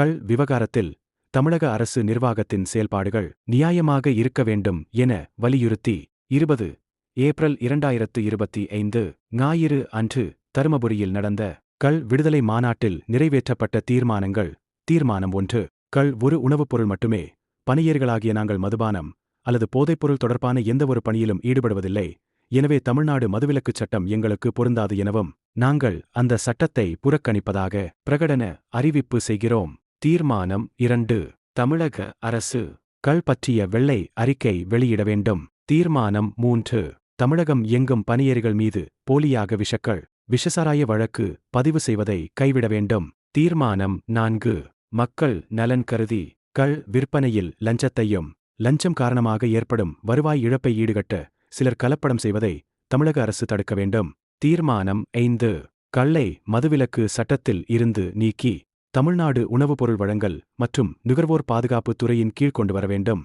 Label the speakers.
Speaker 1: கள் விவகாரத்தில் தமிழக அரசு நிர்வாகத்தின் செயல்பாடுகள் நியாயமாக இருக்க வேண்டும் என வலியுறுத்தி இருபது ஏப்ரல் இரண்டாயிரத்து இருபத்தி ஐந்து ஞாயிறு அன்று தருமபுரியில் நடந்த கள் விடுதலை மாநாட்டில் நிறைவேற்றப்பட்ட தீர்மானங்கள் தீர்மானம் ஒன்று கள் ஒரு உணவுப் பொருள் மட்டுமே பணியர்களாகிய நாங்கள் மதுபானம் அல்லது போதைப்பொருள் தொடர்பான எந்தவொரு பணியிலும் ஈடுபடுவதில்லை எனவே தமிழ்நாடு மதுவிலக்குச் சட்டம் எங்களுக்கு பொருந்தாது எனவும் நாங்கள் அந்த சட்டத்தை புறக்கணிப்பதாக பிரகடன அறிவிப்பு செய்கிறோம். தீர்மானம் இரண்டு. தமிழக அரசு கள் பற்றிய வெள்ளை அறிக்கை வெளியிட வேண்டும். தீர்மானம் மூன்று. தமிழகம் எங்கும் பணியேறிகள் மீது போலியாக விஷக்கள் விஷசாராய வழக்கு பதிவு செய்வதை கைவிட வேண்டும். தீர்மானம் நான்கு. மக்கள் நலன் கருதி கள் விற்பனையில் லஞ்சத்தையும் லஞ்சம் காரணமாக ஏற்படும் வருவாய் இழப்பை ஈடுகட்ட சிலர் கலப்படம் செய்வதை தமிழக அரசு தடுக்க வேண்டும். தீர்மானம் ஐந்து. கள்ளை மதுவிலக்கு சட்டத்தில் இருந்து நீக்கி தமிழ்நாடு உணவுப் பொருள் வழங்கல் மற்றும் நுகர்வோர் பாதுகாப்பு துறையின் கீழ் கொண்டு வர வேண்டும்.